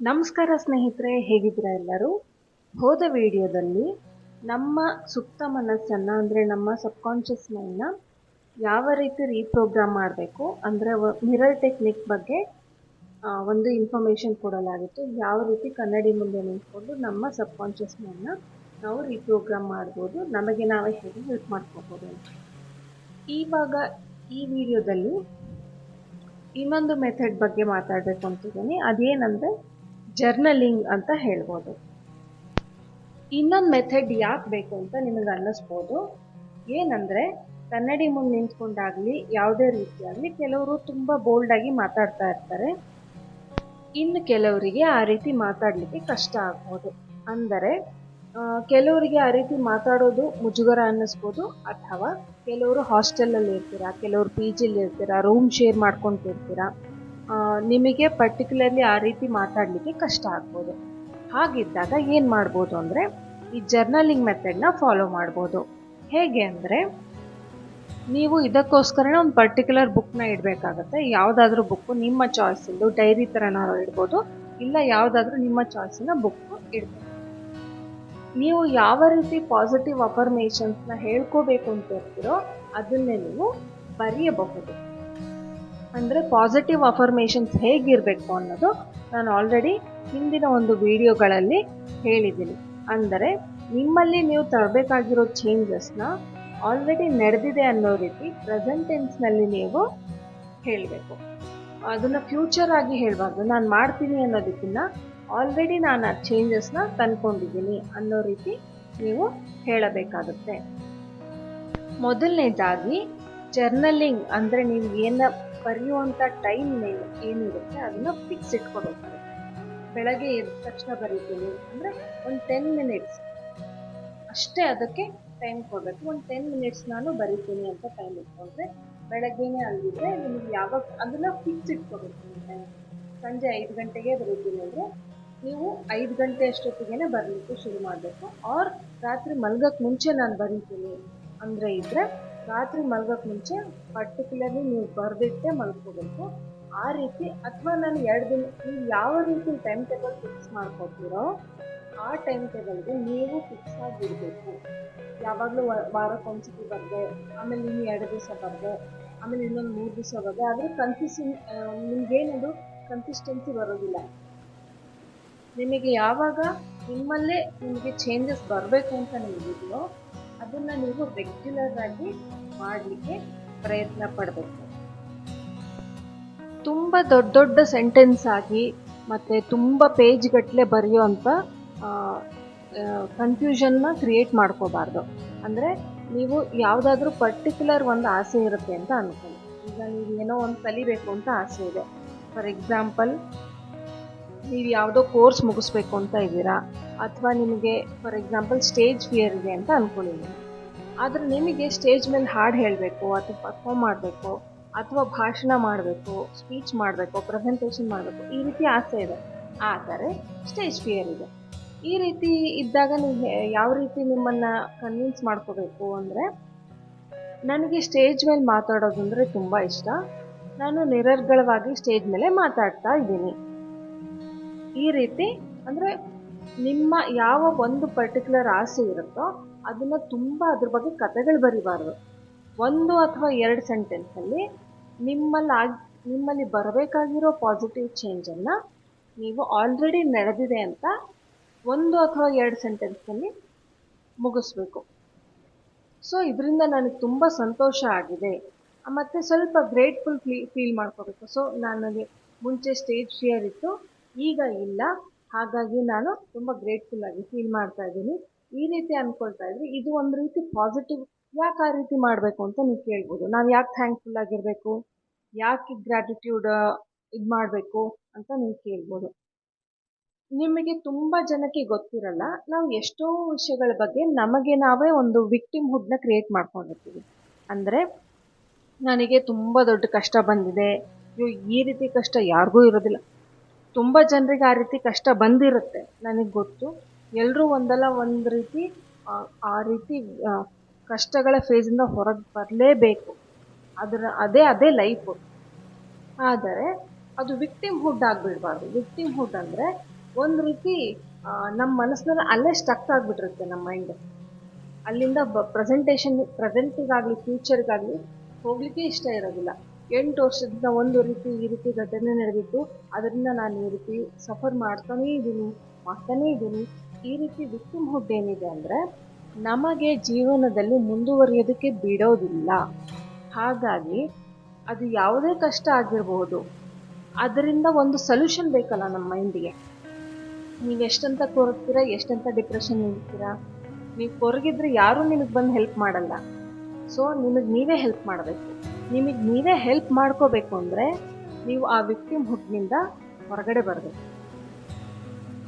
ನಮಸ್ಕಾರ ಸ್ನೇಹಿತರೆ, ಹೇಗಿದ್ದೀರಾ ಎಲ್ಲರೂ? ಹೋದ ವಿಡಿಯೋದಲ್ಲಿ ನಮ್ಮ ಸುಪ್ತ ಮನಸ್ಸನ್ನು, ಅಂದರೆ ನಮ್ಮ ಸಬ್ಕಾನ್ಷಿಯಸ್ ಮೈಂಡ್ನ ಯಾವ ರೀತಿ ರೀಪ್ರೋಗ್ರಾಮ್ ಮಾಡಬೇಕು, ಅಂದರೆ ಮಿರರ್ ಟೆಕ್ನಿಕ್ ಬಗ್ಗೆ ಒಂದು ಇನ್ಫಾರ್ಮೇಷನ್ ಕೊಡಲಾಗಿತ್ತು. ಯಾವ ರೀತಿ ಕನ್ನಡಿ ಮುಂದೆ ನಿಂತ್ಕೊಂಡು ನಮ್ಮ ಸಬ್ಕಾನ್ಷಿಯಸ್ ಮೈಂಡ್ನ ನಾವು ರೀಪ್ರೋಗ್ರಾಮ್ ಮಾಡ್ಬೋದು, ನಮಗೆ ನಾವೇ ಹೇಗೆ ಹೆಲ್ಪ್ ಮಾಡ್ಕೋಬೋದು ಅಂತ. ಇವಾಗ ಈ ವಿಡಿಯೋದಲ್ಲಿ ಇನ್ನೊಂದು ಮೆಥಡ್ ಬಗ್ಗೆ ಮಾತಾಡಬೇಕು ಅಂತಿದ್ದೀನಿ. ಅದೇನಂದರೆ ಜರ್ನಲಿಂಗ್ ಅಂತ ಹೇಳ್ಬೋದು. ಇನ್ನೊಂದು ಮೆಥಡ್ ಯಾಕೆ ಬೇಕು ಅಂತ ನಿಮಗೆ ಅನ್ನಿಸ್ಬೋದು. ಏನಂದರೆ, ಕನ್ನಡಿ ಮುಂದೆ ನಿಂತ್ಕೊಂಡಾಗಲಿ, ಯಾವುದೇ ರೀತಿಯಾಗಲಿ ಕೆಲವರು ತುಂಬ ಬೋಲ್ಡಾಗಿ ಮಾತಾಡ್ತಾ ಇರ್ತಾರೆ. ಇನ್ನು ಕೆಲವರಿಗೆ ಆ ರೀತಿ ಮಾತಾಡಲಿಕ್ಕೆ ಕಷ್ಟ ಆಗ್ಬೋದು. ಅಂದರೆ ಕೆಲವರಿಗೆ ಆ ರೀತಿ ಮಾತಾಡೋದು ಮುಜುಗರ ಅನ್ನಿಸ್ಬೋದು. ಅಥವಾ ಕೆಲವರು ಹಾಸ್ಟೆಲಲ್ಲಿ ಇರ್ತೀರಾ, ಕೆಲವರು ಪಿ ಜಿಲಿ ಇರ್ತೀರಾ ರೂಮ್ ಶೇರ್ ಮಾಡ್ಕೊತಿರ್ತೀರಾ ನಿಮಗೆ ಪರ್ಟಿಕ್ಯುಲರ್ಲಿ ಆ ರೀತಿ ಮಾತಾಡಲಿಕ್ಕೆ ಕಷ್ಟ ಆಗ್ಬೋದು. ಹಾಗಿದ್ದಾಗ ಏನು ಮಾಡ್ಬೋದು ಅಂದರೆ, ಈ ಜರ್ನಲಿಂಗ್ ಮೆಥಡ್ನ ಫಾಲೋ ಮಾಡ್ಬೋದು. ಹೇಗೆ ಅಂದರೆ, ನೀವು ಇದಕ್ಕೋಸ್ಕರನೇ ಒಂದು ಪರ್ಟಿಕ್ಯುಲರ್ ಬುಕ್ನ ಇಡಬೇಕಾಗತ್ತೆ. ಯಾವುದಾದ್ರೂ ಬುಕ್ಕು ನಿಮ್ಮ ಚಾಯ್ಸಿಂದು ಡೈರಿ ಥರನಾರು ಇಡ್ಬೋದು. ಇಲ್ಲ ಯಾವುದಾದ್ರೂ ನಿಮ್ಮ ಚಾಯ್ಸಿನ ಬುಕ್ಕು ಇಡ್ಬೋದು. ನೀವು ಯಾವ ರೀತಿ ಪಾಸಿಟಿವ್ ಅಫರ್ಮೇಷನ್ಸ್ನ ಹೇಳ್ಕೋಬೇಕು ಅಂತ ಇರ್ತೀರೋ, ಅದನ್ನೇ ನೀವು ಬರೆಯಬಹುದು. ಅಂದರೆ ಪಾಸಿಟಿವ್ ಅಫರ್ಮೇಷನ್ಸ್ ಹೇಗಿರಬೇಕು ಅನ್ನೋದು ನಾನು ಆಲ್ರೆಡಿ ಹಿಂದಿನ ಒಂದು ವಿಡಿಯೋಗಳಲ್ಲಿ ಹೇಳಿದ್ದೀನಿ. ಅಂದರೆ ನಿಮ್ಮಲ್ಲಿ ನೀವು ತರಬೇಕಾಗಿರೋ ಚೇಂಜಸ್ನ ಆಲ್ರೆಡಿ ನಡೆದಿದೆ ಅನ್ನೋ ರೀತಿ ಪ್ರೆಸೆಂಟ್ ಟೆನ್ಸ್ನಲ್ಲಿ ನೀವು ಹೇಳಬೇಕು. ಅದನ್ನು ಫ್ಯೂಚರ್ ಆಗಿ ಹೇಳಬಾರ್ದು. ನಾನು ಮಾಡ್ತೀನಿ ಅನ್ನೋದಕ್ಕಿಂತ ಆಲ್ರೆಡಿ ನಾನು ಆ ಚೇಂಜಸ್ನ ತಂದ್ಕೊಂಡಿದ್ದೀನಿ ಅನ್ನೋ ರೀತಿ ನೀವು ಹೇಳಬೇಕಾಗುತ್ತೆ. ಮೊದಲನೇದಾಗಿ ಜರ್ನಲಿಂಗ್ ಅಂದರೆ ನೀವು ಏನ ಬರೆಯುವಂಥ ಟೈಮ್ ಏನಿರುತ್ತೆ ಅದನ್ನು ಫಿಕ್ಸ್ ಇಟ್ಕೋಬೇಕಾಗುತ್ತೆ ಬೆಳಗ್ಗೆ ಎದ್ದ ತಕ್ಷಣ ಬರೀತೀನಿ ಅಂದರೆ ಒಂದು ಟೆನ್ ಮಿನಿಟ್ಸ್ ಅಷ್ಟೇ ಅದಕ್ಕೆ ಟೈಮ್ ಕೊಡಬೇಕು. ಒಂದು ಟೆನ್ ಮಿನಿಟ್ಸ್ ನಾನು ಬರಿತೀನಿ ಅಂತ ಟೈಮ್ ಇಟ್ಕೊಂಡ್ರೆ ಬೆಳಗ್ಗೆನೇ ಅಲ್ಲಿದ್ರೆ ನಿಮಗೆ ಯಾವಾಗ ಅದನ್ನು ಫಿಕ್ಸ್ ಇಟ್ಕೋಬೇಕು ಸಂಜೆ ಐದು ಗಂಟೆಗೆ ಬರೀತೀನಿ ಅಂದರೆ ನೀವು ಐದು ಗಂಟೆ ಅಷ್ಟೊತ್ತಿಗೆ ಬರಲಿಕ್ಕೆ ಶುರು ಮಾಡಬೇಕು. ಆರ್ ರಾತ್ರಿ ಮಲ್ಗಕ್ಕೆ ಮುಂಚೆ ನಾನು ಬರೀತೀನಿ ಅಂದರೆ ಇದ್ದರೆ ರಾತ್ರಿ ಮಲಗೋಕೆ ಮುಂಚೆ ಪರ್ಟಿಕ್ಯುಲರ್ಲಿ ನೀವು ಬರೆದಿಟ್ಟೆ ಮಲ್ಕೋಬೇಕು. ಆ ರೀತಿ ಅಥವಾ ನಾನು ಎರಡು ದಿನ ನೀವು ಯಾವ ರೀತಿ ಟೈಮ್ ಟೇಬಲ್ ಫಿಕ್ಸ್ ಮಾಡ್ಕೊತೀರೋ, ಆ ಟೈಮ್ ಟೇಬಲ್ಗೆ ನೀವು ಫಿಕ್ಸ್ ಆಗಿರಬೇಕು. ಯಾವಾಗಲೂ ವಾರಕ್ಕೊಂದ್ಸತಿ ಬರದೆ, ಆಮೇಲೆ ಇನ್ನು ಎರಡು ದಿವಸ ಬರದೆ, ಆಮೇಲೆ ಇನ್ನೊಂದು ಮೂರು ದಿವಸ ಬರದೆ, ಆದರೆ ಕನ್ಸಿಸ್ಟೆನ್ ನಿಮಗೇನದು ಕನ್ಸಿಸ್ಟೆನ್ಸಿ ಬರೋದಿಲ್ಲ. ನಿಮಗೆ ಯಾವಾಗ ನಿಮ್ಮಲ್ಲೇ ನಿಮಗೆ ಚೇಂಜಸ್ ಬರಬೇಕು ಅಂತ ನಿಮಗಿದೆಯೋ ಅದನ್ನು ನೀವು ರೆಗ್ಯುಲರ್ ಆಗಿ ಮಾಡಲಿಕ್ಕೆ ಪ್ರಯತ್ನ ಪಡಬೇಕು. ತುಂಬ ದೊಡ್ಡ ದೊಡ್ಡ ಸೆಂಟೆನ್ಸ್ ಆಗಿ ಮತ್ತು ತುಂಬ ಪೇಜ್ ಗಟ್ಟಲೆ ಬರೆಯುವಂಥ ಕನ್ಫ್ಯೂಷನ್ನ ಕ್ರಿಯೇಟ್ ಮಾಡ್ಕೋಬಾರ್ದು. ಅಂದರೆ ನೀವು ಯಾವುದಾದ್ರೂ ಪರ್ಟಿಕ್ಯುಲರ್ ಒಂದು ಆಸೆ ಇರುತ್ತೆ ಅಂತ ಅನ್ಕೊಳ್ಳಿ. ಈಗ ನೀವು ಏನೋ ಒಂದು ಕಲಿಬೇಕು ಅಂತ ಆಸೆ ಇದೆ. ಫಾರ್ ಎಕ್ಸಾಂಪಲ್ ನೀವು ಯಾವುದೋ ಕೋರ್ಸ್ ಮುಗಿಸ್ಬೇಕು ಅಂತ ಇದ್ದೀರಾ. ಅಥವಾ ನಿಮಗೆ ಫಾರ್ ಎಕ್ಸಾಂಪಲ್ ಸ್ಟೇಜ್ ಫಿಯರ್ ಇದೆ ಅಂತ ಅಂದ್ಕೊಂಡಿದ್ದೀನಿ ಆದರೆ ನಿಮಗೆ ಸ್ಟೇಜ್ ಮೇಲೆ ಹಾಡು ಹೇಳಬೇಕು, ಅಥವಾ ಪರ್ಫಾರ್ಮ್ ಮಾಡಬೇಕು, ಅಥವಾ ಭಾಷಣ ಮಾಡಬೇಕು ಸ್ಪೀಚ್ ಮಾಡಬೇಕು ಪ್ರೆಸೆಂಟೇಷನ್ ಮಾಡಬೇಕು, ಈ ರೀತಿ ಆಸೆ ಇದೆ. ಆದರೆ ಸ್ಟೇಜ್ ಫಿಯರ್ ಇದೆ. ಈ ರೀತಿ ಇದ್ದಾಗ ನೀವು ಯಾವ ರೀತಿ ನಿಮ್ಮನ್ನು ಕನ್ವಿನ್ಸ್ ಮಾಡ್ಕೋಬೇಕು ಅಂದರೆ, ನನಗೆ ಸ್ಟೇಜ್ ಮೇಲೆ ಮಾತಾಡೋದು ಅಂದರೆ ತುಂಬ ಇಷ್ಟ. ನಾನು ನಿರರ್ಗಳವಾಗಿ ಸ್ಟೇಜ್ ಮೇಲೆ ಮಾತಾಡ್ತಾ ಇದ್ದೀನಿ. ಈ ರೀತಿ ಅಂದರೆ ನಿಮ್ಮ ಯಾವ ಒಂದು ಪರ್ಟಿಕ್ಯುಲರ್ ಆಸೆ ಇರುತ್ತೋ ಅದನ್ನು ತುಂಬ ಅದ್ರ ಬಗ್ಗೆ ಕಥೆಗಳು ಬರಿಬಾರ್ದು. ಒಂದು ಅಥವಾ ಎರಡು ಸೆಂಟೆನ್ಸಲ್ಲಿ ನಿಮ್ಮಲ್ಲಿ ಆಗಿ ನಿಮ್ಮಲ್ಲಿ ಬರಬೇಕಾಗಿರೋ ಪಾಸಿಟಿವ್ ಚೇಂಜನ್ನು ನೀವು ಆಲ್ರೆಡಿ ನಡೆದಿದೆ ಅಂತ ಒಂದು ಅಥವಾ ಎರಡು ಸೆಂಟೆನ್ಸಲ್ಲಿ ಮುಗಿಸ್ಬೇಕು. ಸೊ ಇದರಿಂದ ನನಗೆ ತುಂಬ ಸಂತೋಷ ಆಗಿದೆ. ಮತ್ತು ಸ್ವಲ್ಪ ಗ್ರೇಟ್ಫುಲ್ ಫೀಲ್ ಮಾಡ್ಕೋಬೇಕು. ಸೊ ನನಗೆ ಮುಂಚೆ ಸ್ಟೇಜ್ ಫಿಯರ್ ಇತ್ತು. ಈಗ ಇಲ್ಲ. ಹಾಗಾಗಿ ನಾನು ತುಂಬ ಗ್ರೇಟ್ಫುಲ್ ಆಗಿ ಫೀಲ್ ಮಾಡ್ತಾ ಇದ್ದೀನಿ. ಈ ರೀತಿ ಅಂದ್ಕೊಳ್ತಾ ಇದ್ರೆ ಇದು ಒಂದು ರೀತಿ ಪಾಸಿಟಿವ್ ಯಾಕೆ ಆ ರೀತಿ ಮಾಡಬೇಕು ಅಂತ ನೀವು ಕೇಳ್ಬೋದು. ನಾವು ಯಾಕೆ ಥ್ಯಾಂಕ್ಫುಲ್ ಆಗಿರಬೇಕು? ಯಾಕೆ ಗ್ರ್ಯಾಟಿಟ್ಯೂಡ್ ಇದು ಮಾಡಬೇಕು ಅಂತ ನೀವು ಕೇಳ್ಬೋದು. ನಿಮಗೆ ತುಂಬ ಜನಕ್ಕೆ ಗೊತ್ತಿರಲ್ಲ, ನಾವು ಎಷ್ಟೋ ವಿಷಯಗಳ ಬಗ್ಗೆ ನಮಗೆ ನಾವೇ ಒಂದು ವಿಕ್ಟಿಮ್ ಹುಡ್ನ ಕ್ರಿಯೇಟ್ ಮಾಡ್ಕೊಂಡಿರ್ತೀವಿ. ಅಂದರೆ ನನಗೆ ತುಂಬ ದೊಡ್ಡ ಕಷ್ಟ ಬಂದಿದೆ. ಅಯ್ಯೋ, ಈ ರೀತಿ ಕಷ್ಟ ಯಾರಿಗೂ ಇರೋದಿಲ್ಲ. ತುಂಬ ಜನರಿಗೆ ಆ ರೀತಿ ಕಷ್ಟ ಬಂದಿರುತ್ತೆ ನನಗೆ ಗೊತ್ತು. ಎಲ್ಲರೂ ಒಂದಲ್ಲ ಒಂದು ರೀತಿ ಆ, ರೀತಿ ಕಷ್ಟಗಳ ಫೇಸಿಂದ ಹೊರಗೆ ಬರಲೇಬೇಕು. ಅದರ ಅದೇ ಅದೇ ಲೈಫು ಆದರೆ ಅದು ವಿಕ್ಟಿಮ್ ಹುಡ್ ಆಗಿಬಿಡ್ಬಾರ್ದು. ವಿಕ್ಟಿಮ್ ಹುಡ್ ಅಂದರೆ ಒಂದು ರೀತಿ ನಮ್ಮ ಮನಸ್ಸಿನಲ್ಲಿ ಅಲ್ಲೇ ಸ್ಟಕ್ ಆಗಿಬಿಟ್ಟಿರುತ್ತೆ ನಮ್ಮ ಮೈಂಡ್ ಅಲ್ಲಿಂದ ಬ ಪ್ರೆಸೆಂಟೇಷನ್ ಪ್ರೆಸೆಂಟಿಗಾಗಲಿ ಫ್ಯೂಚರ್ಗಾಗಲಿ ಹೋಗಲಿಕ್ಕೆ ಇಷ್ಟ ಇರೋದಿಲ್ಲ. ಎಂಟು ವರ್ಷದಿಂದ ಒಂದು ರೀತಿ ಈ ರೀತಿ ಘಟನೆ ನಡೆದಿತ್ತು ಅದರಿಂದ ನಾನು ಈ ರೀತಿ ಸಫರ್ ಮಾಡ್ತಾನೇ ಇದ್ದೀನಿ ಮಾಡ್ತಾನೇ ಇದ್ದೀನಿ. ಈ ರೀತಿ ವಿಕ್ಟಿಮ್ ಹುಡ್ ಏನಿದೆ ಅಂದರೆ, ನಮಗೆ ಜೀವನದಲ್ಲಿ ಮುಂದುವರಿಯೋದಕ್ಕೆ ಬಿಡೋದಿಲ್ಲ. ಹಾಗಾಗಿ, ಅದು ಯಾವುದೇ ಕಷ್ಟ ಆಗಿರಬಹುದು ಅದರಿಂದ ಒಂದು ಸೊಲ್ಯೂಷನ್ ಬೇಕಲ್ಲ ನಮ್ಮ ಮೈಂಡಿಗೆ ನೀವು ಎಷ್ಟಂತ ಕೊರಗ್ತೀರಾ, ಎಷ್ಟಂತ ಡಿಪ್ರೆಷನ್ ಇರ್ತೀರಾ? ನೀವು ಕೊರಗಿದ್ರೆ ಯಾರೂ ನಿಮಗೆ ಬಂದು ಹೆಲ್ಪ್ ಮಾಡಲ್ಲ. ಸೊ ನಿಮಗೆ ನೀವೇ ಹೆಲ್ಪ್ ಮಾಡಬೇಕು. ನಿಮಗೆ ನೀವೇ ಹೆಲ್ಪ್ ಮಾಡ್ಕೋಬೇಕು ಅಂದರೆ ನೀವು ಆ ವಿಕ್ಟಿಮ್ ಹುಡ್ನಿಂದ ಹೊರಗಡೆ ಬರಬೇಕು.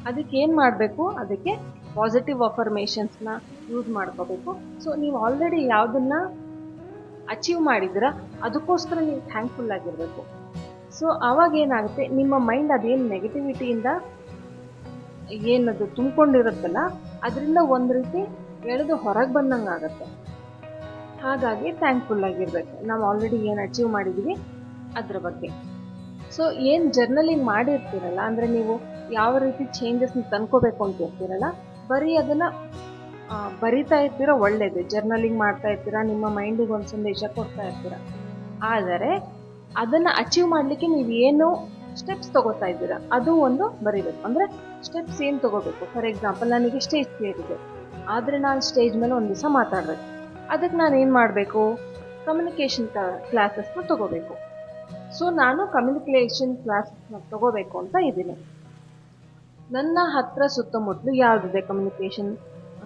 ಅದಕ್ಕೆ ಏನು ಮಾಡಬೇಕು? ಅದಕ್ಕೆ ಪಾಸಿಟಿವ್ ಅಫರ್ಮೇಷನ್ಸ್ನ ಯೂಸ್ ಮಾಡ್ಕೋಬೇಕು. ಸೊ ನೀವು ಆಲ್ರೆಡಿ ಯಾವುದನ್ನ ಅಚೀವ್ ಮಾಡಿದ್ದೀರಾ, ಅದಕ್ಕೋಸ್ಕರ ನೀವು ಥ್ಯಾಂಕ್ಫುಲ್ ಆಗಿರಬೇಕು. ಸೊ ಆವಾಗ ಏನಾಗುತ್ತೆ? ನಿಮ್ಮ ಮೈಂಡ್ ಅದೇನು ನೆಗೆಟಿವಿಟಿಯಿಂದ ಏನದು ತುಂಬಿಕೊಂಡಿರುತ್ತಲ್ಲ, ಅದರಿಂದ ಒಂದು ರೀತಿ ಎಳೆದು ಹೊರಗೆ ಬಂದಂಗೆ ಆಗುತ್ತೆ ಹಾಗಾಗಿ ಥ್ಯಾಂಕ್ಫುಲ್ ಆಗಿರ್ಬೇಕು. ನಾವು ಆಲ್ರೆಡಿ ಏನು ಅಚೀವ್ ಮಾಡಿದ್ದೀವಿ ಅದ್ರ ಬಗ್ಗೆ. ಸೊ ಏನು ಜರ್ನಲಿಂಗ್ ಮಾಡಿರ್ತೀರಲ್ಲ, ಅಂದರೆ ನೀವು ಯಾವ ರೀತಿ ಚೇಂಜಸ್ನ ತಂದ್ಕೋಬೇಕು ಅಂತ ಇರ್ತೀರಲ್ಲ ಬರೀ ಅದನ್ನು ಬರಿತಾ ಇರ್ತೀರ ಒಳ್ಳೇದು. ಜರ್ನಲಿಂಗ್ ಮಾಡ್ತಾ ಇರ್ತೀರಾ, ನಿಮ್ಮ ಮೈಂಡಿಗೆ ಒಂದು ಸಂದೇಶ ಕೊಡ್ತಾ ಇರ್ತೀರ. ಆದರೆ, ಅದನ್ನು ಅಚೀವ್ ಮಾಡಲಿಕ್ಕೆ ನೀವು ಏನು ಸ್ಟೆಪ್ಸ್ ತಗೋತಾ ಇದ್ದೀರಾ, ಅದು ಒಂದು ಬರಿಬೇಕು. ಅಂದರೆ ಸ್ಟೆಪ್ಸ್ ಏನು ತಗೋಬೇಕು? ಫಾರ್ ಎಕ್ಸಾಂಪಲ್ ನನಗೆ ಸ್ಟೇಜ್ ಫಿಯರ್ ಇದೆ. ಆದರೆ ನಾನು ಸ್ಟೇಜ್ ಮೇಲೆ ಒಂದು ದಿವಸ ಮಾತಾಡಬೇಕು. ಅದಕ್ಕೆ ನಾನು ಏನು ಮಾಡಬೇಕು? ಕಮ್ಯುನಿಕೇಷನ್ ಕ್ಲಾಸಸ್ನ ತಗೋಬೇಕು. ಸೊ ನಾನು ಕಮ್ಯುನಿಕೇಷನ್ ಕ್ಲಾಸಸ್ನ ತಗೋಬೇಕು ಅಂತ ಇದ್ದೀನಿ. ನನ್ನ ಹತ್ರ ಸುತ್ತಮುತ್ತಲು ಯಾವುದಿದೆ ಕಮ್ಯುನಿಕೇಷನ್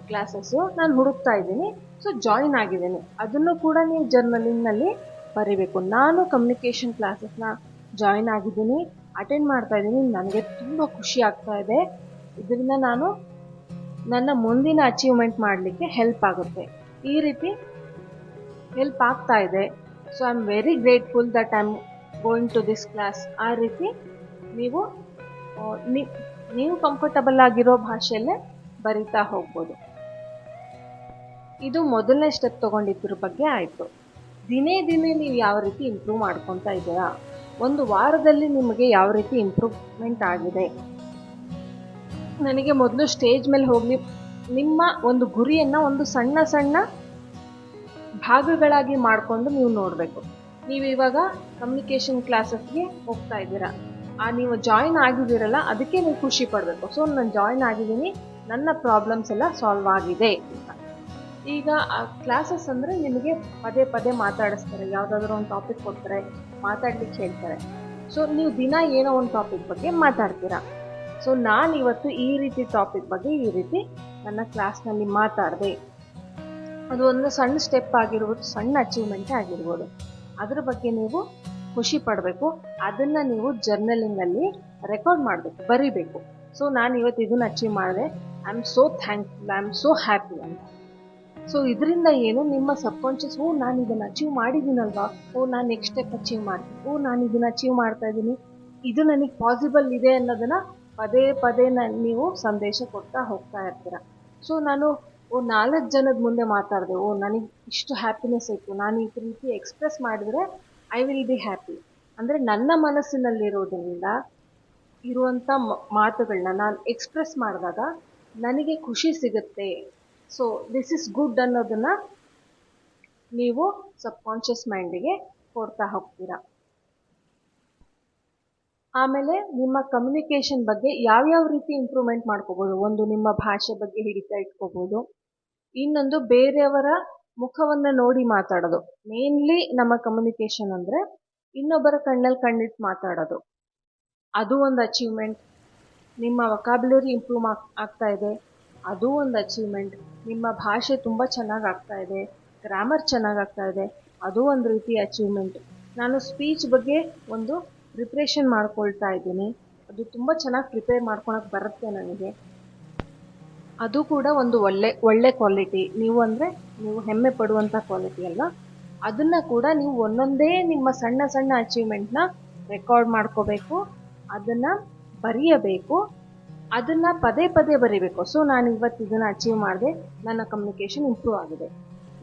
ಕ್ಲಾಸಸ್ಸು ನಾನು ಹುಡುಕ್ತಾ ಇದ್ದೀನಿ. ಸೊ ಜಾಯಿನ್ ಆಗಿದ್ದೀನಿ. ಅದನ್ನು ಕೂಡ ನೀವು ಜರ್ನಲಿಂಗ್ನಲ್ಲಿ ಬರೀಬೇಕು. ನಾನು ಕಮ್ಯುನಿಕೇಷನ್ ಕ್ಲಾಸಸ್ನ ಜಾಯಿನ್ ಆಗಿದ್ದೀನಿ. ಅಟೆಂಡ್ ಮಾಡ್ತಾ ಇದ್ದೀನಿ. ನನಗೆ ತುಂಬ ಖುಷಿ ಆಗ್ತಾ ಇದೆ. ಇದರಿಂದ ನಾನು ನನ್ನ ಮುಂದಿನ ಅಚೀವ್ಮೆಂಟ್ ಮಾಡಲಿಕ್ಕೆ ಹೆಲ್ಪ್ ಆಗುತ್ತೆ. ಈ ರೀತಿ ಹೆಲ್ಪ್ ಆಗ್ತಾ ಇದೆ. So I am very grateful that I am going to this class ಆ ರೀತಿ ನೀವು ನೀವು ಕಂಫರ್ಟಬಲ್ ಆಗಿರೋ ಭಾಷೆಯಲ್ಲೇ ಬರಿತಾ ಹೋಗ್ಬೋದು. ಇದು ಮೊದಲನೇ ಸ್ಟೆಪ್ ತೊಗೊಂಡಿದ್ದರ ಬಗ್ಗೆ ಆಯಿತು. ದಿನೇ ದಿನೇ ನೀವು ಯಾವ ರೀತಿ ಇಂಪ್ರೂವ್ ಮಾಡ್ಕೊತಾ ಇದ್ದೀರಾ? ಒಂದು ವಾರದಲ್ಲಿ ನಿಮಗೆ ಯಾವ ರೀತಿ ಇಂಪ್ರೂವ್ಮೆಂಟ್ ಆಗಿದೆ? ನನಗೆ ಮೊದಲು ಸ್ಟೇಜ್ ಮೇಲೆ ಹೋಗಲಿ ನಿಮ್ಮ ಒಂದು ಗುರಿಯನ್ನು ಒಂದು ಸಣ್ಣ ಸಣ್ಣ ಭಾಗಗಳಾಗಿ ಮಾಡಿಕೊಂಡು ನೀವು ನೋಡಬೇಕು. ನೀವು ಇವಾಗ ಕಮ್ಯುನಿಕೇಷನ್ ಕ್ಲಾಸಸ್ಗೆ ಹೋಗ್ತಾ ಇದ್ದೀರಾ. ಆ, ನೀವು ಜಾಯಿನ್ ಆಗಿದ್ದೀರಲ್ಲ, ಅದಕ್ಕೆ ನೀವು ಖುಷಿ ಪಡಬೇಕು. ಸೊ ನಾನು ಜಾಯಿನ್ ಆಗಿದ್ದೀನಿ, ನನ್ನ ಪ್ರಾಬ್ಲಮ್ಸ್ ಎಲ್ಲ ಸಾಲ್ವ್ ಆಗಿದೆ ಈಗ, ಆ ಕ್ಲಾಸಸ್ ಅಂದರೆ ನಿಮಗೆ ಪದೇ ಪದೇ ಮಾತಾಡಿಸ್ತಾರೆ. ಯಾವುದಾದ್ರೂ ಒಂದು ಟಾಪಿಕ್ ಕೊಡ್ತಾರೆ, ಮಾತಾಡ್ಲಿಕ್ಕೆ ಹೇಳ್ತಾರೆ. ಸೊ ನೀವು ದಿನ ಏನೋ ಒಂದು ಟಾಪಿಕ್ ಬಗ್ಗೆ ಮಾತಾಡ್ತೀರಾ. ಸೊ ನಾನು ಇವತ್ತು ಈ ರೀತಿ ಟಾಪಿಕ್ ಬಗ್ಗೆ ಈ ರೀತಿ ನನ್ನ ಕ್ಲಾಸ್ನಲ್ಲಿ ಮಾತಾಡಿದೆ. ಅದು ಒಂದು ಸಣ್ಣ ಸ್ಟೆಪ್ ಆಗಿರ್ಬೋದು, ಸಣ್ಣ ಅಚೀವ್ಮೆಂಟ್ ಆಗಿರ್ಬೋದು. ಅದ್ರ ಬಗ್ಗೆ ನೀವು ಖುಷಿ ಪಡಬೇಕು. ಅದನ್ನು ನೀವು ಜರ್ನಲಿಂಗಲ್ಲಿ ರೆಕಾರ್ಡ್ ಮಾಡಬೇಕು, ಬರಿಬೇಕು. ಸೊ ನಾನು ಇವತ್ತು ಇದನ್ನು ಅಚೀವ್ ಮಾಡಿದೆ. I am so thankful I am so happy ಅಂತ. ಸೊ ಇದರಿಂದ ಏನು ನಿಮ್ಮ ಸಬ್ಕಾನ್ಷಿಯಸ್ ಓ, ನಾನು ಇದನ್ನು ಅಚೀವ್ ಮಾಡಿದ್ದೀನಲ್ವಾ? ಓ, ನಾನು ನೆಕ್ಸ್ಟ್ ಸ್ಟೆಪ್ ಅಚೀವ್ ಮಾಡ್ತೀನಿ. ಓ, ನಾನು ಇದನ್ನು ಅಚೀವ್ ಮಾಡ್ತಾ ಇದ್ದೀನಿ. ಇದು ನನಗೆ ಪಾಸಿಬಲ್ ಇದೆ ಅನ್ನೋದನ್ನು ಪದೇ ಪದೇ ನೀವು ಸಂದೇಶ ಕೊಡ್ತಾ ಹೋಗ್ತಾ ಇರ್ತೀರ. ಸೊ ನಾನು, ಓ, ನಾಲ್ಕು ಜನದ ಮುಂದೆ ಮಾತಾಡಿದೆ. ಓ, ನನಗೆ ಇಷ್ಟು ಹ್ಯಾಪಿನೆಸ್ ಇತ್ತು ನಾನು ಈ ರೀತಿ ಎಕ್ಸ್ಪ್ರೆಸ್ ಮಾಡಿದರೆ ಐ ವಿಲ್ ಬಿ ಹ್ಯಾಪಿ ಅಂದರೆ, ನನ್ನ ಮನಸ್ಸಿನಲ್ಲಿರೋದ್ರಿಂದ ಇರುವಂಥ ಮಾತುಗಳನ್ನ ನಾನು ಎಕ್ಸ್ಪ್ರೆಸ್ ಮಾಡಿದಾಗ ನನಗೆ ಖುಷಿ ಸಿಗುತ್ತೆ. ಸೊ ದಿಸ್ ಇಸ್ ಗುಡ್ ಅನ್ನೋದನ್ನು ನೀವು ಸಬ್ಕಾನ್ಷಿಯಸ್ ಮೈಂಡಿಗೆ ಕೊಡ್ತಾ ಹೋಗ್ತೀರಾ. ಆಮೇಲೆ ನಿಮ್ಮ ಕಮ್ಯುನಿಕೇಷನ್ ಬಗ್ಗೆ ಯಾವ್ಯಾವ ರೀತಿ ಇಂಪ್ರೂವ್ಮೆಂಟ್ ಮಾಡ್ಕೋಬೋದು? ಒಂದು ನಿಮ್ಮ ಭಾಷೆ ಬಗ್ಗೆ ಹಿಡಿತಾ ಇಟ್ಕೋಬೋದು. ಇನ್ನೊಂದು ಬೇರೆಯವರ ಮುಖವನ್ನು ನೋಡಿ ಮಾತಾಡೋದು. ಮೇನ್ಲಿ ನಮ್ಮ ಕಮ್ಯುನಿಕೇಷನ್ ಅಂದರೆ ಇನ್ನೊಬ್ಬರ ಕಣ್ಣಲ್ಲಿ ಕಣ್ಣಿಟ್ಟು ಮಾತಾಡೋದು. ಅದು ಒಂದು ಅಚೀವ್ಮೆಂಟ್ ನಿಮ್ಮ ವೊಕಾಬ್ಯುಲರಿ ಇಂಪ್ರೂವ್ ಆಗ್ತಾ ಇದೆ. ಅದು ಒಂದು ಅಚೀವ್ಮೆಂಟ್ ನಿಮ್ಮ ಭಾಷೆ ತುಂಬ ಚೆನ್ನಾಗಿ ಆಗ್ತಾ ಇದೆ. ಗ್ರಾಮರ್ ಚೆನ್ನಾಗಿ ಆಗ್ತಾ ಇದೆ. ಅದು ಒಂದು ರೀತಿ ಅಚೀವ್ಮೆಂಟ್ ನಾನು ಸ್ಪೀಚ್ ಬಗ್ಗೆ ಒಂದು ಪ್ರಿಪ್ರೇಷನ್ ಮಾಡ್ಕೊಳ್ತಾ ಇದ್ದೀನಿ. ಅದು ತುಂಬ ಚೆನ್ನಾಗಿ ಪ್ರಿಪೇರ್ ಮಾಡ್ಕೊಳಕ್ಕೆ ಬರುತ್ತೆ ನನಗೆ. ಅದು ಕೂಡ ಒಂದು ಒಳ್ಳೆ ಒಳ್ಳೆ ಕ್ವಾಲಿಟಿ ನೀವು ಅಂದರೆ ನೀವು ಹೆಮ್ಮೆ ಪಡುವಂಥ ಕ್ವಾಲಿಟಿ ಅಲ್ವಾ? ಅದನ್ನು ಕೂಡ ನೀವು ಒಂದೊಂದೇ ನಿಮ್ಮ ಸಣ್ಣ ಸಣ್ಣ ಅಚೀವ್ಮೆಂಟ್ನ ರೆಕಾರ್ಡ್ ಮಾಡ್ಕೋಬೇಕು. ಅದನ್ನು ಬರೆಯಬೇಕು. ಅದನ್ನು ಪದೇ ಪದೇ ಬರೀಬೇಕು. ಸೊ ನಾನು ಇವತ್ತು ಇದನ್ನು ಅಚೀವ್ ಮಾಡಿದೆ, ನನ್ನ ಕಮ್ಯುನಿಕೇಷನ್ ಇಂಪ್ರೂವ್ ಆಗಿದೆ.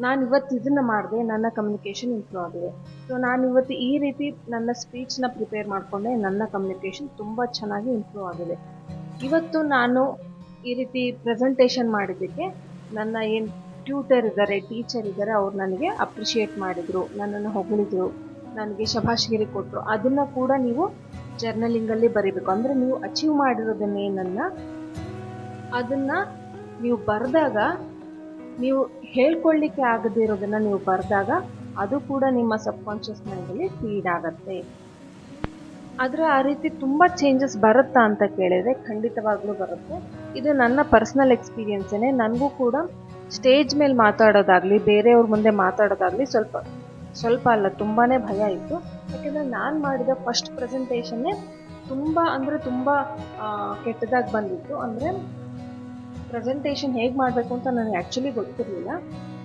ನಾನು ಇವತ್ತು ಇದನ್ನು ಮಾಡಿದೆ, ನನ್ನ ಕಮ್ಯುನಿಕೇಷನ್ ಇಂಪ್ರೂವ್ ಆಗಿದೆ. ಸೊ ನಾನು ಇವತ್ತು ಈ ರೀತಿ ನನ್ನ ಸ್ಪೀಚ್ನ ಪ್ರಿಪೇರ್ ಮಾಡಿಕೊಂಡೆ, ನನ್ನ ಕಮ್ಯುನಿಕೇಷನ್ ತುಂಬ ಚೆನ್ನಾಗಿ ಇಂಪ್ರೂವ್ ಆಗಿದೆ. ಇವತ್ತು ನಾನು ಈ ರೀತಿ ಪ್ರೆಸೆಂಟೇಷನ್ ಮಾಡಿದ್ದಕ್ಕೆ ನನ್ನ ಏನು ಟ್ಯೂಟರ್ ಇದ್ದಾರೆ ಟೀಚರ್ ಇದ್ದಾರೆ, ಅವ್ರು ನನಗೆ ಅಪ್ರಿಷಿಯೇಟ್ ಮಾಡಿದರು, ನನ್ನನ್ನು ಹೊಗಳಿದ್ರು, ನನಗೆ ಶಭಾಷ್ಗಿರಿ ಕೊಟ್ಟರು ಅದನ್ನು ಕೂಡ ನೀವು ಜರ್ನಲಿಂಗಲ್ಲಿ ಬರೀಬೇಕು. ಅಂದರೆ ನೀವು ಅಚೀವ್ ಮಾಡಿರೋದನ್ನೇನನ್ನು ಅದನ್ನು ನೀವು ಬರೆದಾಗ ನೀವು ಹೇಳ್ಕೊಳ್ಳಿಕ್ಕೆ ಆಗದೇ ಇರೋದನ್ನ ನೀವು ಬರೆದಾಗ ಅದು ಕೂಡ ನಿಮ್ಮ ಸಬ್ಕಾನ್ಷಿಯಸ್ ಮೈಂಡಲ್ಲಿ ಫೀಡ್ ಆಗುತ್ತೆ. ಆದರೆ ಆ ರೀತಿ ತುಂಬ ಚೇಂಜಸ್ ಬರುತ್ತಾ ಅಂತ ಕೇಳಿದರೆ ಖಂಡಿತವಾಗ್ಲೂ ಬರುತ್ತೆ. ಇದು ನನ್ನ ಪರ್ಸ್ನಲ್ ಏನೇ, ನನಗೂ ಕೂಡ ಸ್ಟೇಜ್ ಮೇಲೆ ಮಾತಾಡೋದಾಗ್ಲಿ, ಬೇರೆಯವ್ರ ಮುಂದೆ ಮಾತಾಡೋದಾಗ್ಲಿ ಸ್ವಲ್ಪ ಸ್ವಲ್ಪ ಅಲ್ಲ ತುಂಬಾ ಭಯ ಇತ್ತು. ಯಾಕೆಂದರೆ ನಾನು ಮಾಡಿದ ಫಸ್ಟ್ ಪ್ರೆಸೆಂಟೇಷನ್ನೇ ತುಂಬ ಅಂದರೆ ತುಂಬ ಕೆಟ್ಟದಾಗಿ ಬಂದಿತ್ತು. ಅಂದರೆ ಪ್ರೆಸೆಂಟೇಷನ್ ಹೇಗೆ ಮಾಡಬೇಕು ಅಂತ ನನಗೆ ಆ್ಯಕ್ಚುಲಿ ಗೊತ್ತಿರಲಿಲ್ಲ.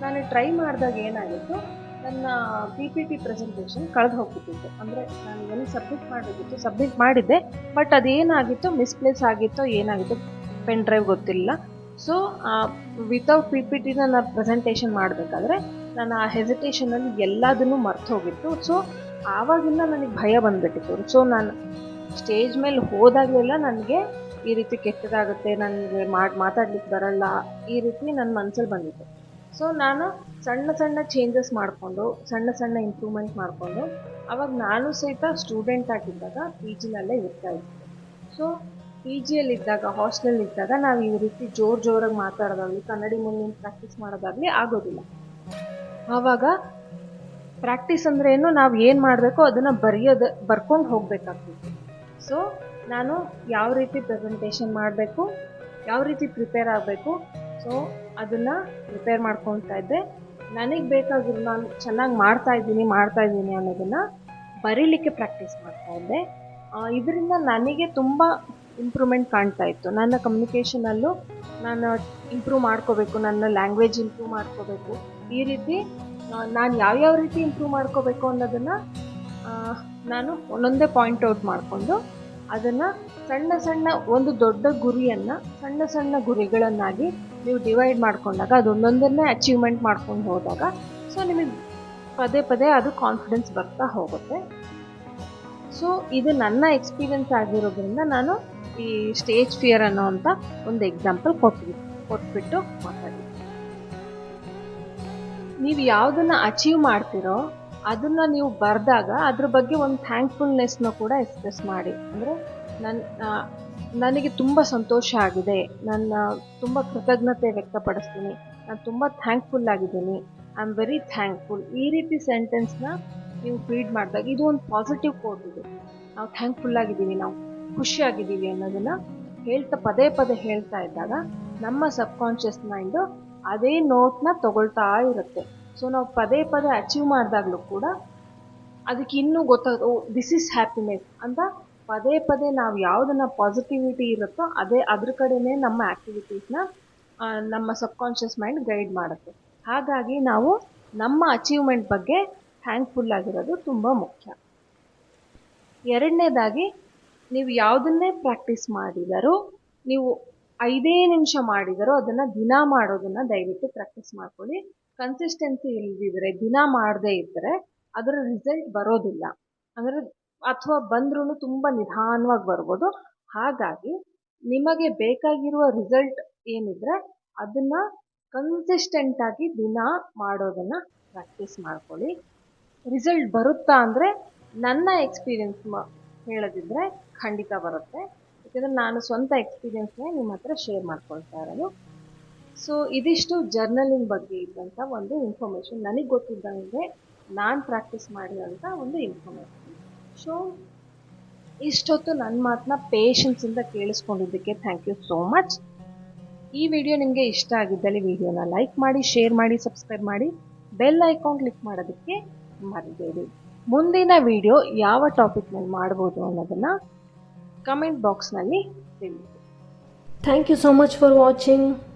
ನಾನು ಟ್ರೈ ಮಾಡಿದಾಗ ಏನಾಗಿತ್ತು, ನನ್ನ ಪಿ ಪಿ ಟಿ ಪ್ರೆಸೆಂಟೇಷನ್ ಕಳೆದು ಹೋಗ್ಬಿಟ್ಟಿತ್ತು. ಅಂದರೆ ನಾನು ಎಲ್ಲಿ ಸಬ್ಮಿಟ್ ಮಾಡಬೇಕಿತ್ತು ಸಬ್ಮಿಟ್ ಮಾಡಿದ್ದೆ ಬಟ್ ಅದೇನಾಗಿತ್ತು ಮಿಸ್ಪ್ಲೇಸ್ ಆಗಿತ್ತೋ ಏನಾಗಿತ್ತು ಪೆನ್ ಡ್ರೈವ್ ಗೊತ್ತಿಲ್ಲ. ಸೊ ವಿತೌಟ್ ಪಿ ಪಿ ಟಿನ ನಾನು ಪ್ರೆಸೆಂಟೇಷನ್ ಮಾಡಬೇಕಾದ್ರೆ ನಾನು ಆ ಹೆಸಿಟೇಷನಲ್ಲಿ ಎಲ್ಲದನ್ನು ಮರ್ತು ಹೋಗಿತ್ತು. ಸೊ ಆವಾಗಿಂದ ನನಗೆ ಭಯ ಬಂದ್ಬಿಟ್ಟಿತ್ತು. ಸೊ ನಾನು ಸ್ಟೇಜ್ ಮೇಲೆ ಹೋದಾಗಲೆಲ್ಲ ನನಗೆ ಈ ರೀತಿ ಕೆಟ್ಟದಾಗುತ್ತೆ ನನಗೆ ಮಾಡಿ ಮಾತಾಡ್ಲಿಕ್ಕೆ ಬರಲ್ಲ, ಈ ರೀತಿ ನನ್ನ ಮನಸ್ಸಲ್ಲಿ ಬಂದಿತ್ತು. ಸೊ ನಾನು ಸಣ್ಣ ಸಣ್ಣ ಚೇಂಜಸ್ ಮಾಡಿಕೊಂಡು, ಸಣ್ಣ ಸಣ್ಣ ಇಂಪ್ರೂವ್ಮೆಂಟ್ ಮಾಡಿಕೊಂಡು, ಅವಾಗ ನಾನು ಸಹಿತ ಸ್ಟೂಡೆಂಟ್ ಆಗಿದ್ದಾಗ ಪಿ ಜಿನಲ್ಲೇ ಇರ್ತಾ ಇದ್ದೆ. ಸೊ ಪಿ ಜಿಯಲ್ಲಿದ್ದಾಗ ಹಾಸ್ಟೆಲಲ್ಲಿದ್ದಾಗ ನಾವು ಈ ರೀತಿ ಜೋರು ಜೋರಾಗಿ ಮಾತಾಡೋದಾಗಲಿ, ಕನ್ನಡಿ ಮುಂದೆ ಪ್ರಾಕ್ಟೀಸ್ ಮಾಡೋದಾಗಲಿ ಆಗೋದಿಲ್ಲ. ಆವಾಗ ಪ್ರಾಕ್ಟೀಸ್ ಅಂದ್ರೇನು ನಾವು ಏನು ಮಾಡಬೇಕು ಅದನ್ನು ಬರೆಯೋದು, ಬರ್ಕೊಂಡು ಹೋಗಬೇಕಾಗ್ತಿತ್ತು. ಸೊ ನಾನು ಯಾವ ರೀತಿ ಪ್ರೆಸೆಂಟೇಷನ್ ಮಾಡಬೇಕು, ಯಾವ ರೀತಿ ಪ್ರಿಪೇರ್ ಆಗಬೇಕು ಸೊ ಅದನ್ನು ಪ್ರಿಪೇರ್ ಮಾಡ್ಕೊತಾ ಇದ್ದೆ. ನನಗೆ ಬೇಕಾಗಿರೋ ನಾನು ಚೆನ್ನಾಗಿ ಮಾಡ್ತಾ ಇದ್ದೀನಿ ಮಾಡ್ತಾ ಇದ್ದೀನಿ ಅನ್ನೋದನ್ನು ಬರೀಲಿಕ್ಕೆ ಪ್ರಾಕ್ಟೀಸ್ ಮಾಡ್ತಾ ಇದ್ದೆ. ಇದರಿಂದ ನನಗೆ ತುಂಬ ಇಂಪ್ರೂವ್ಮೆಂಟ್ ಕಾಣ್ತಾ ಇತ್ತು. ನನ್ನ ಕಮ್ಯುನಿಕೇಷನಲ್ಲೂ ನಾನು ಇಂಪ್ರೂವ್ ಮಾಡ್ಕೋಬೇಕು, ನನ್ನ ಲ್ಯಾಂಗ್ವೇಜ್ ಇಂಪ್ರೂವ್ ಮಾಡ್ಕೋಬೇಕು. ಈ ರೀತಿ ನಾನು ಯಾವ್ಯಾವ ರೀತಿ ಇಂಪ್ರೂವ್ ಮಾಡ್ಕೋಬೇಕು ಅನ್ನೋದನ್ನು ನಾನು ಒಂದೊಂದೇ ಪಾಯಿಂಟ್ ಔಟ್ ಮಾಡಿಕೊಂಡು ಅದನ್ನು ಸಣ್ಣ ಸಣ್ಣ ಒಂದು ದೊಡ್ಡ ಗುರಿಯನ್ನು ಸಣ್ಣ ಸಣ್ಣ ಗುರಿಗಳನ್ನಾಗಿ ನೀವು ಡಿವೈಡ್ ಮಾಡ್ಕೊಂಡಾಗ ಅದೊಂದೊಂದನ್ನೇ ಅಚೀವ್ಮೆಂಟ್ ಮಾಡ್ಕೊಂಡು ಹೋದಾಗ ಸೊ ನಿಮಗೆ ಪದೇ ಪದೇ ಅದು ಕಾನ್ಫಿಡೆನ್ಸ್ ಬರ್ತಾ ಹೋಗುತ್ತೆ. ಸೊ ಇದು ನನ್ನ ಎಕ್ಸ್ಪೀರಿಯೆನ್ಸ್ ಆಗಿರೋದ್ರಿಂದ ನಾನು ಈ ಸ್ಟೇಜ್ ಫಿಯರ್ ಅನ್ನೋ ಅಂತ ಒಂದು ಎಕ್ಸಾಂಪಲ್ ಕೊಟ್ಟು ಕೊಟ್ಬಿಟ್ಟು ಮಾತಾಡಿ. ನೀವು ಯಾವುದನ್ನು ಅಚೀವ್ ಮಾಡ್ತಿರೋ ಅದನ್ನ ನೀವು ಬರೆದಾಗ ಅದ್ರ ಬಗ್ಗೆ ಒಂದು ಥ್ಯಾಂಕ್ಫುಲ್ನೆಸ್ನ ಕೂಡ ಎಕ್ಸ್ಪ್ರೆಸ್ ಮಾಡಿ. ಅಂದರೆ ನನ್ನ ನನಗೆ ತುಂಬ ಸಂತೋಷ ಆಗಿದೆ. ನನ್ನ ತುಂಬ ಕೃತಜ್ಞತೆ ವ್ಯಕ್ತಪಡಿಸ್ತೀನಿ. ನಾನು ತುಂಬ ಥ್ಯಾಂಕ್ಫುಲ್ ಆಗಿದ್ದೀನಿ. ಐ ಆಮ್ ವೆರಿ ಥ್ಯಾಂಕ್ಫುಲ್ ಈ ರೀತಿ ಸೆಂಟೆನ್ಸ್ನ ನೀವು ಫೀಡ್ ಮಾಡಿದಾಗ ಇದು ಒಂದು ಪಾಸಿಟಿವ್ ಕೋಟ್ ಇದು. ನಾವು ಥ್ಯಾಂಕ್ಫುಲ್ ಆಗಿದ್ದೀವಿ, ನಾವು ಖುಷಿಯಾಗಿದ್ದೀವಿ ಅನ್ನೋದನ್ನು ಹೇಳ್ತಾ, ಪದೇ ಪದೇ ಹೇಳ್ತಾ ಇದ್ದಾಗ ನಮ್ಮ ಸಬ್ಕಾನ್ಷಿಯಸ್ ಮೈಂಡು ಅದೇ ನೋಟ್ನ ತಗೊಳ್ತಾ ಇರುತ್ತೆ. ಸೊ ನಾವು ಪದೇ ಪದೇ ಅಚೀವ್ ಮಾಡಿದಾಗಲೂ ಕೂಡ ಅದಕ್ಕೆ ಇನ್ನೂ ಗೊತ್ತಾಗ ದಿಸ್ ಈಸ್ ಹ್ಯಾಪಿನೆಸ್ ಅಂತ ಪದೇ ಪದೇ ನಾವು ಯಾವುದನ್ನು ಪಾಸಿಟಿವಿಟಿ ಇರುತ್ತೋ ಅದೇ ಅದ್ರ ಕಡೆನೇ ನಮ್ಮ ಆ್ಯಕ್ಟಿವಿಟೀಸ್ನ ನಮ್ಮ ಸಬ್ಕಾನ್ಷಿಯಸ್ ಮೈಂಡ್ ಗೈಡ್ ಮಾಡುತ್ತೆ. ಹಾಗಾಗಿ ನಾವು ನಮ್ಮ ಅಚೀವ್ಮೆಂಟ್ ಬಗ್ಗೆ ಥ್ಯಾಂಕ್ಫುಲ್ ಆಗಿರೋದು ತುಂಬ ಮುಖ್ಯ. ಎರಡನೇದಾಗಿ, ನೀವು ಯಾವುದನ್ನೇ ಪ್ರಾಕ್ಟೀಸ್ ಮಾಡಿದರೂ, ನೀವು ಐದೇ ನಿಮಿಷ ಮಾಡಿದರೂ ಅದನ್ನು ದಿನ ಮಾಡೋದನ್ನು ದಯವಿಟ್ಟು ಪ್ರಾಕ್ಟೀಸ್ ಮಾಡ್ಕೊಳ್ಳಿ. ಕನ್ಸಿಸ್ಟೆನ್ಸಿ ಇಲ್ಲದಿದ್ದರೆ ದಿನ ಮಾಡದೇ ಇದ್ದರೆ ಅದರ ರಿಸಲ್ಟ್ ಬರೋದಿಲ್ಲ. ಅಂದರೆ ಅಥವಾ ಬಂದ್ರೂ ತುಂಬ ನಿಧಾನವಾಗಿ ಬರ್ಬೋದು. ಹಾಗಾಗಿ ನಿಮಗೆ ಬೇಕಾಗಿರುವ ರಿಸಲ್ಟ್ ಏನಿದ್ರೆ, ಅದನ್ನು ಕನ್ಸಿಸ್ಟೆಂಟಾಗಿ ದಿನ ಮಾಡೋದನ್ನು ಪ್ರಾಕ್ಟೀಸ್ ಮಾಡ್ಕೊಳ್ಳಿ. ರಿಸಲ್ಟ್ ಬರುತ್ತಾ ಅಂದರೆ, ನನ್ನ ಎಕ್ಸ್ಪೀರಿಯನ್ಸ್ ಮ ಹೇಳೋದಿದ್ರೆ ಖಂಡಿತ ಬರುತ್ತೆ. ಯಾಕಂದರೆ ನಾನು ಸ್ವಂತ ಎಕ್ಸ್ಪೀರಿಯನ್ಸ್ನೇ ನಿಮ್ಮ ಹತ್ರ ಶೇರ್ ಮಾಡ್ಕೊಳ್ತಾ ಇರೋದು. ಸೊ ಇದಿಷ್ಟು ಜರ್ನಲಿಂಗ್ ಬಗ್ಗೆ ಇದ್ದಂಥ ಒಂದು ಇನ್ಫಾರ್ಮೇಷನ್ ನನಗೆ ಗೊತ್ತಿದ್ದಂಗೆ ನಾನು ಪ್ರಾಕ್ಟೀಸ್ ಮಾಡಿರೋಂಥ ಒಂದು ಇನ್ಫಾರ್ಮೇಷನ್ ಸೊ ಇಷ್ಟೊತ್ತು ನನ್ನ ಮಾತನ್ನ ಪೇಷನ್ಸಿಂದ ಕೇಳಿಸ್ಕೊಂಡಿದ್ದಕ್ಕೆ ಥ್ಯಾಂಕ್ ಯು ಸೋ ಮಚ್ ಈ ವಿಡಿಯೋ ನಿಮಗೆ ಇಷ್ಟ ಆಗಿದ್ದಲ್ಲಿ ವಿಡಿಯೋನ ಲೈಕ್ ಮಾಡಿ ಶೇರ್ ಮಾಡಿ ಸಬ್ಸ್ಕ್ರೈಬ್ ಮಾಡಿ ಬೆಲ್ ಐಕಾನ್ ಕ್ಲಿಕ್ ಮಾಡೋದಕ್ಕೆ ಮರಿಬೇಡಿ. ಮುಂದಿನ ವಿಡಿಯೋ ಯಾವ ಟಾಪಿಕ್ ಮಾಡ್ಬೋದು ಅನ್ನೋದನ್ನು ಕಮೆಂಟ್ ಬಾಕ್ಸ್ನಲ್ಲಿ ತಿಳಿಸಿ. Thank you so much for watching.